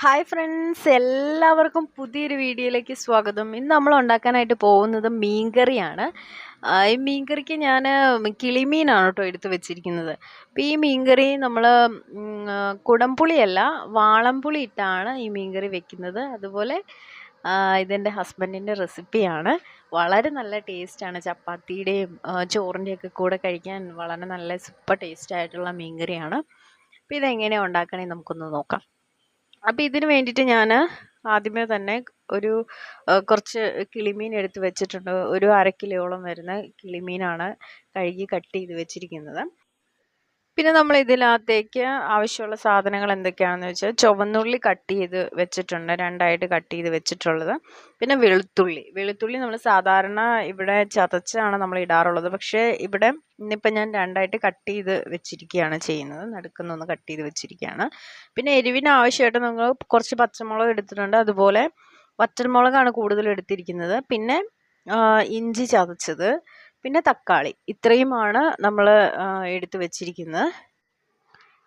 Hi friends എല്ലാവർക്കും പുതിയൊരു വീഡിയോയിലേക്ക് സ്വാഗതം. ഇന്ന് നമ്മൾ ഉണ്ടാക്കാനായിട്ട് പോകുന്നത് മീൻകറിയാണ്. ഈ മീൻകറിക്ക് ഞാൻ കിളിമീനാണ് കേട്ടോ എടുത്തു വെച്ചിരിക്കുന്നത്. അപ്പോൾ ഈ മീൻകറി നമ്മൾ കുടംപുളിയല്ല വാളംപുളി ഇട്ടാണ് ഈ മീൻകറി വെക്കുന്നത്. അതുപോലെ ഇതെന്റെ ഹസ്ബൻഡിന്റെ റെസിപ്പിയാണ്. വളരെ നല്ല ടേസ്റ്റാണ്. ചപ്പാത്തിയുടെയും ചോറിന്റെയൊക്കെ കൂടെ കഴിക്കാൻ വളരെ നല്ല സൂപ്പർ ടേസ്റ്റായിട്ടുള്ള മീൻകറിയാണ്. അപ്പോൾ ഇതെങ്ങനെയാണ് ഉണ്ടാക്കണേ നമുക്കൊന്ന് നോക്കാം. അപ്പോൾ ഇതിന് വേണ്ടിയിട്ട് ഞാൻ ആദ്യമേ തന്നെ ഒരു കുറച്ച് കിളിമീൻ എടുത്ത് വെച്ചിട്ടുണ്ട്. ഒരു അര കിലോളം വരുന്ന കിളിമീനാണ് കഴുകി കട്ട് ചെയ്ത് വെച്ചിരിക്കുന്നത്. പിന്നെ നമ്മൾ ഇതിനകത്തേക്ക് ആവശ്യമുള്ള സാധനങ്ങൾ എന്തൊക്കെയാണെന്ന് വെച്ചാൽ ചുവന്നുള്ളി കട്ട് ചെയ്ത് വെച്ചിട്ടുണ്ട്. രണ്ടായിട്ട് കട്ട് ചെയ്ത് വെച്ചിട്ടുള്ളത്. പിന്നെ വെളുത്തുള്ളി. വെളുത്തുള്ളി നമ്മൾ സാധാരണ ഇവിടെ ചതച്ചാണ് നമ്മൾ ഇടാറുള്ളത്. പക്ഷേ ഇവിടെ ഇന്നിപ്പോൾ ഞാൻ രണ്ടായിട്ട് കട്ട് ചെയ്ത് വെച്ചിരിക്കുകയാണ് ചെയ്യുന്നത്. നടുക്കുന്നൊന്ന് കട്ട് ചെയ്ത് വെച്ചിരിക്കുകയാണ്. പിന്നെ എരിവിന് ആവശ്യമായിട്ട് നമ്മൾ കുറച്ച് പച്ചമുളക് എടുത്തിട്ടുണ്ട്. അതുപോലെ വറ്റൽമുളകാണ് കൂടുതൽ എടുത്തിരിക്കുന്നത്. പിന്നെ ഇഞ്ചി ചതച്ചത്. പിന്നെ തക്കാളി. ഇത്രയുമാണ് നമ്മൾ എടുത്തു വെച്ചിരിക്കുന്നത്.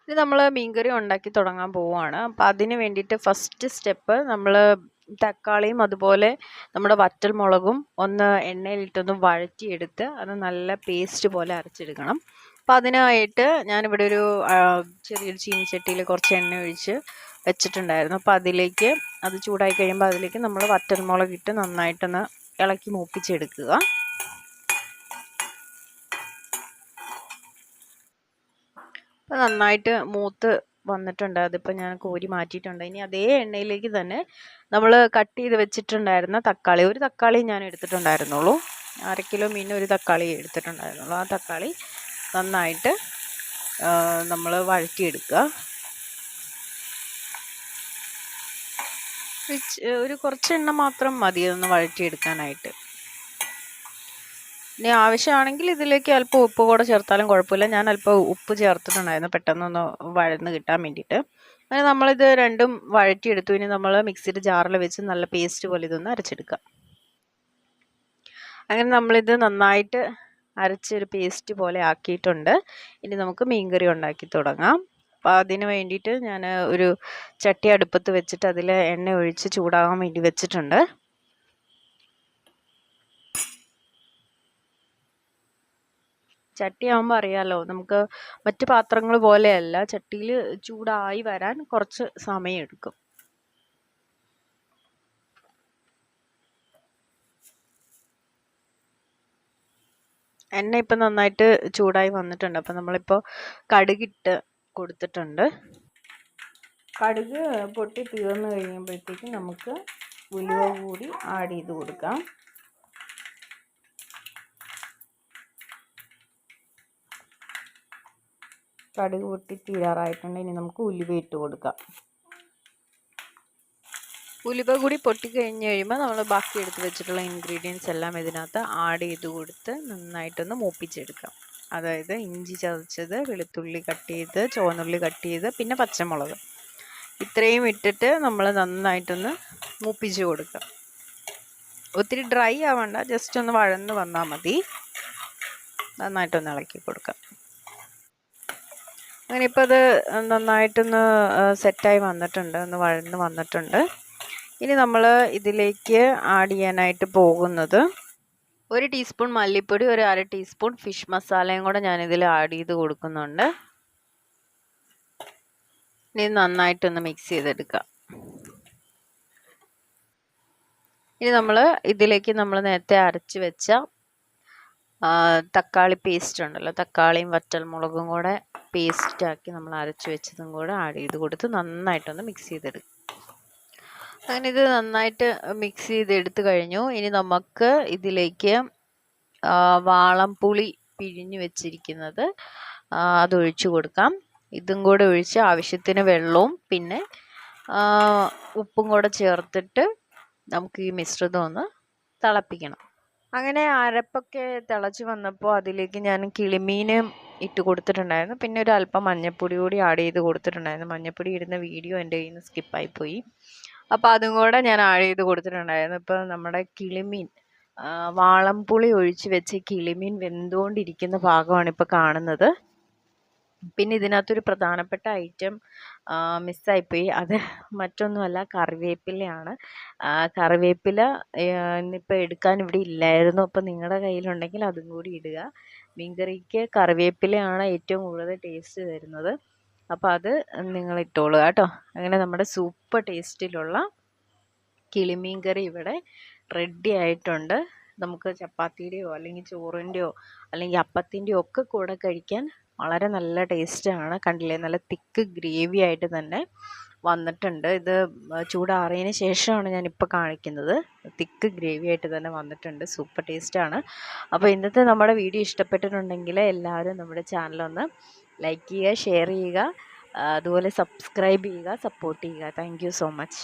ഇനി നമ്മൾ മീൻകറി ഉണ്ടാക്കി തുടങ്ങാൻ പോവുകയാണ്. അപ്പോൾ അതിന് വേണ്ടിയിട്ട് ഫസ്റ്റ് സ്റ്റെപ്പ് നമ്മൾ തക്കാളിയും അതുപോലെ നമ്മുടെ വറ്റൽ മുളകും ഒന്ന് എണ്ണയിലിട്ടൊന്ന് വഴറ്റിയെടുത്ത് അത് നല്ല പേസ്റ്റ് പോലെ അരച്ചെടുക്കണം. അപ്പോൾ അതിനായിട്ട് ഞാനിവിടെ ഒരു ചെറിയൊരു ചീനിച്ചട്ടിയിൽ കുറച്ച് എണ്ണ ഒഴിച്ച് വെച്ചിട്ടുണ്ടായിരുന്നു. അപ്പോൾ അതിലേക്ക് അത് ചൂടായി കഴിയുമ്പോൾ അതിലേക്ക് നമ്മൾ വറ്റൽ മുളകിട്ട് നന്നായിട്ടൊന്ന് ഇളക്കി മൂപ്പിച്ചെടുക്കുക. നന്നായിട്ട് മൂത്ത് വന്നിട്ടുണ്ട്. അതിപ്പോൾ ഞാൻ കോരി മാറ്റിയിട്ടുണ്ട്. ഇനി അതേ എണ്ണയിലേക്ക് തന്നെ നമ്മൾ കട്ട് ചെയ്ത് വെച്ചിട്ടുണ്ടായിരുന്ന തക്കാളി ഒരു തക്കാളി ഞാൻ എടുത്തിട്ടുണ്ടായിരുന്നുള്ളൂ. അര കിലോ മീൻ ഒരു തക്കാളി എടുത്തിട്ടുണ്ടായിരുന്നുള്ളൂ. ആ തക്കാളി നന്നായിട്ട് നമ്മൾ വഴറ്റിയെടുക്കുക. ഒരു കുറച്ച് എണ്ണ മാത്രം മതി ഒന്ന് വഴറ്റിയെടുക്കാനായിട്ട്. ഇനി ആവശ്യമാണെങ്കിൽ ഇതിലേക്ക് അല്പം ഉപ്പ് കൂടെ ചേർത്താലും കുഴപ്പമില്ല. ഞാൻ അല്പം ഉപ്പ് ചേർത്തിട്ടുണ്ടായിരുന്നു. പെട്ടെന്നൊന്ന് വഴന്ന് കിട്ടാൻ വേണ്ടിയിട്ട്. അങ്ങനെ നമ്മളിത് രണ്ടും വഴറ്റിയെടുത്തു. ഇനി നമ്മൾ മിക്സിയുടെ ജാറിൽ വെച്ച് നല്ല പേസ്റ്റ് പോലെ ഇതൊന്ന് അരച്ചെടുക്കുക. അങ്ങനെ നമ്മളിത് നന്നായിട്ട് അരച്ചൊരു പേസ്റ്റ് പോലെ ആക്കിയിട്ടുണ്ട്. ഇനി നമുക്ക് മീൻകറി ഉണ്ടാക്കി തുടങ്ങാം. അപ്പോൾ അതിന് വേണ്ടിയിട്ട് ഞാൻ ഒരു ചട്ടി അടുപ്പത്ത് വെച്ചിട്ട് അതിൽ എണ്ണ ഒഴിച്ച് ചൂടാകാൻ വേണ്ടി വെച്ചിട്ടുണ്ട്. ചട്ടിയാകുമ്പോൾ അറിയാലോ നമുക്ക് മറ്റു പാത്രങ്ങൾ പോലെയല്ല ചട്ടിയിൽ ചൂടായി വരാൻ കുറച്ച് സമയമെടുക്കും. എണ്ണ ഇപ്പം നന്നായിട്ട് ചൂടായി വന്നിട്ടുണ്ട്. അപ്പം നമ്മളിപ്പോൾ കടുകിട്ട് കൊടുത്തിട്ടുണ്ട്. കടുക് പൊട്ടി തീർന്നു കഴിയുമ്പോഴത്തേക്കും നമുക്ക് ഉലുവ കൂടി ആഡ് ചെയ്ത് കൊടുക്കാം. കടുക് പൊട്ടി തീരാറായിട്ടുണ്ട് ഇനി നമുക്ക് ഉലുവ ഇട്ട് കൊടുക്കാം. ഉലുവ കൂടി പൊട്ടി കഴിഞ്ഞ് കഴിയുമ്പോൾ നമ്മൾ ബാക്കി എടുത്ത് വെച്ചിട്ടുള്ള ഇൻഗ്രീഡിയൻസ് എല്ലാം ഇതിനകത്ത് ആഡ് ചെയ്ത് കൊടുത്ത് നന്നായിട്ടൊന്ന് മൂപ്പിച്ചെടുക്കാം. അതായത് ഇഞ്ചി ചതച്ചത് വെളുത്തുള്ളി കട്ട് ചെയ്ത് ചുവന്നുള്ളി കട്ട് ചെയ്ത് പിന്നെ പച്ചമുളക്. ഇത്രയും ഇട്ടിട്ട് നമ്മൾ നന്നായിട്ടൊന്ന് മൂപ്പിച്ച് കൊടുക്കാം. ഒത്തിരി ഡ്രൈ ആവണ്ട ജസ്റ്റ് ഒന്ന് വഴന്ന് വന്നാൽ മതി. നന്നായിട്ടൊന്ന് ഇളക്കി കൊടുക്കാം. അങ്ങനെ ഇപ്പോൾ അത് നന്നായിട്ടൊന്ന് സെറ്റായി വന്നിട്ടുണ്ട് ഒന്ന് വഴന്ന് വന്നിട്ടുണ്ട്. ഇനി നമ്മൾ ഇതിലേക്ക് ആഡ് ചെയ്യാനായിട്ട് പോകുന്നത് ഒരു ടീസ്പൂൺ മല്ലിപ്പൊടി ഒരു അര ടീസ്പൂൺ ഫിഷ് മസാലയും കൂടെ ഞാനിതിൽ ആഡ് ചെയ്ത് കൊടുക്കുന്നുണ്ട്. ഇനി നന്നായിട്ടൊന്ന് മിക്സ് ചെയ്തെടുക്കാം. ഇനി നമ്മൾ ഇതിലേക്ക് നമ്മൾ നേരത്തെ അരച്ച് വെച്ച തക്കാളി പേസ്റ്റ് ഉണ്ടല്ലോ. തക്കാളിയും വറ്റൽമുളകും കൂടെ പേസ്റ്റ് ആക്കി നമ്മൾ അരച്ച് വെച്ചതും കൂടെ ആഡ് ചെയ്ത് കൊടുത്ത് നന്നായിട്ടൊന്ന് മിക്സ് ചെയ്തെടുക്കും അങ്ങനെ ഇത് നന്നായിട്ട് മിക്സ് ചെയ്തെടുത്ത് കഴിഞ്ഞു. ഇനി നമുക്ക് ഇതിലേക്ക് വാളംപുളി പിഴിഞ്ഞു വെച്ചിരിക്കുന്നത് അതൊഴിച്ചു കൊടുക്കാം. ഇതും കൂടെ ഒഴിച്ച് ആവശ്യത്തിന് വെള്ളവും പിന്നെ ഉപ്പും കൂടെ ചേർത്തിട്ട് നമുക്ക് ഈ മിശ്രിതം ഒന്ന് തിളപ്പിക്കണം. അങ്ങനെ അരപ്പൊക്കെ തിളച്ച് വന്നപ്പോൾ അതിലേക്ക് ഞാൻ കിളിമീൻ ഇട്ട് കൊടുത്തിട്ടുണ്ടായിരുന്നു. പിന്നെ ഒരു അല്പം മഞ്ഞപ്പൊടി കൂടി ആഡ് ചെയ്ത് കൊടുത്തിട്ടുണ്ടായിരുന്നു. മഞ്ഞപ്പൊടി ഇടുന്ന വീഡിയോ എന്റെ കയ്യിൽ നിന്ന് സ്കിപ്പായി പോയി അപ്പോൾ അതും കൂടെ ഞാൻ ആഡ് ചെയ്ത് കൊടുത്തിട്ടുണ്ടായിരുന്നു. ഇപ്പോൾ നമ്മുടെ കിളിമീൻ വാളംപുളി ഒഴിച്ച് വെച്ച് കിളിമീൻ വെന്തുകൊണ്ടിരിക്കുന്ന ഭാഗമാണ് ഇപ്പോൾ കാണുന്നത്. പിന്നെ ഇതിനകത്തൊരു പ്രധാനപ്പെട്ട ഐറ്റം മിസ്സായിപ്പോയി അത് മറ്റൊന്നുമല്ല കറിവേപ്പിലയാണ്. കറിവേപ്പില ഇന്നിപ്പോൾ എടുക്കാൻ ഇവിടെ ഇല്ലായിരുന്നു. അപ്പോൾ നിങ്ങളുടെ കയ്യിലുണ്ടെങ്കിൽ അതും കൂടി ഇടുക. മീൻകറിക്ക് കറിവേപ്പിലയാണ് ഏറ്റവും കൂടുതൽ ടേസ്റ്റ് തരുന്നത് അപ്പോൾ അത് നിങ്ങൾ ഇട്ടോളുക കേട്ടോ. അങ്ങനെ നമ്മുടെ സൂപ്പർ ടേസ്റ്റിലുള്ള കിളിമീൻ കറി ഇവിടെ റെഡി ആയിട്ടുണ്ട്. നമുക്ക് ചപ്പാത്തിയുടെയോ അല്ലെങ്കിൽ ചോറിന്റെയോ അല്ലെങ്കിൽ അപ്പത്തിന്റെയോ ഒക്കെ കൂടെ കഴിക്കാൻ വളരെ നല്ല ടേസ്റ്റാണ്. കണ്ടില്ലേ? നല്ല തിക്ക് ഗ്രേവി ആയിട്ട് തന്നെ വന്നിട്ടുണ്ട്. ഇത് ചൂടാറിയതിന് ശേഷമാണ് ഞാനിപ്പോൾ കാണിക്കുന്നത്. തിക്ക് ഗ്രേവി ആയിട്ട് തന്നെ വന്നിട്ടുണ്ട്. സൂപ്പർ ടേസ്റ്റാണ്. അപ്പോൾ ഇന്നത്തെ നമ്മുടെ വീഡിയോ ഇഷ്ടപ്പെട്ടിട്ടുണ്ടെങ്കിൽ എല്ലാവരും നമ്മുടെ ചാനലൊന്ന് ലൈക്ക് ചെയ്യുക ഷെയർ ചെയ്യുക അതുപോലെ സബ്സ്ക്രൈബ് ചെയ്യുക സപ്പോർട്ട് ചെയ്യുക. Thank so much.